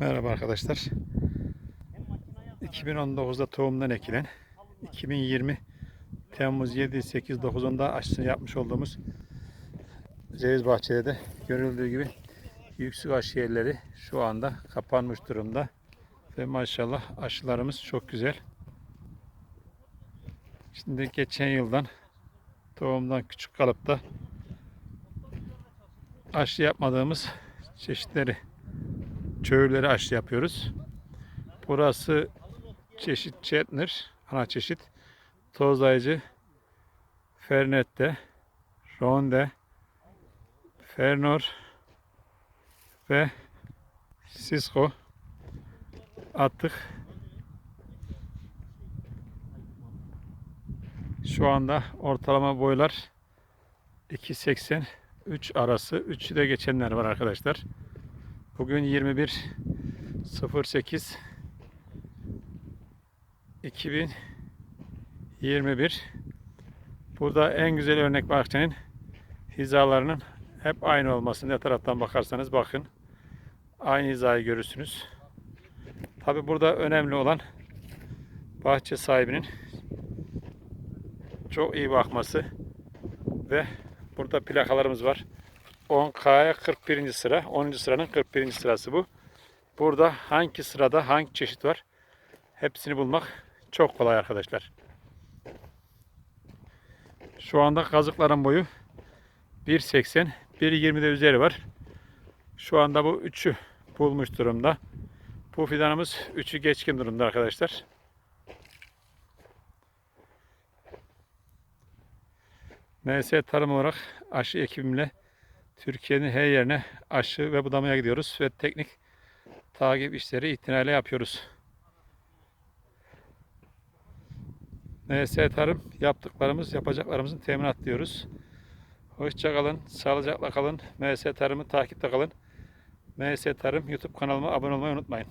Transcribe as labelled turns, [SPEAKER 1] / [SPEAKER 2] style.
[SPEAKER 1] Merhaba arkadaşlar. 2019'da tohumdan ekilen 2020 Temmuz 7, 8, 9, 10'da aşısını yapmış olduğumuz ceviz bahçede de görüldüğü gibi yüksek aşı yerleri şu anda kapanmış durumda. Ve maşallah aşılarımız çok güzel. Şimdi geçen yıldan tohumdan küçük kalıp da aşı yapmadığımız çeşitleri çöğürleri aşı yapıyoruz. Burası çeşit Chetner, ana çeşit. Tozlayıcı, Fernette, Ronde, Fernor ve Cisco attık. Şu anda ortalama boylar 2.80 3 arası. 3'ü de geçenler var arkadaşlar. Bugün 21 08 2021 Burada en güzel örnek bahçenin hizalarının hep aynı olması. Ne taraftan bakarsanız bakın. Aynı hizayı görürsünüz. Tabi burada önemli olan bahçe sahibinin çok iyi bakması ve burada plakalarımız var. 10K'ya 41. sıra. 10. sıranın 41. sırası bu. Burada hangi sırada hangi çeşit var hepsini bulmak çok kolay arkadaşlar. Şu anda kazıkların boyu 1.80, 1.20'de üzeri var. Şu anda bu üçü bulmuş durumda. Bu fidanımız üçü geçkin durumda arkadaşlar. MS tarım olarak aşı ekibimle Türkiye'nin her yerine aşı ve budamaya gidiyoruz ve teknik takip işleri itinayla yapıyoruz. MS Tarım yaptıklarımız, yapacaklarımızın teminat diyoruz. Hoşça kalın, sağlıcakla kalın. MS Tarım'ı takipte kalın. MS Tarım YouTube kanalıma abone olmayı unutmayın.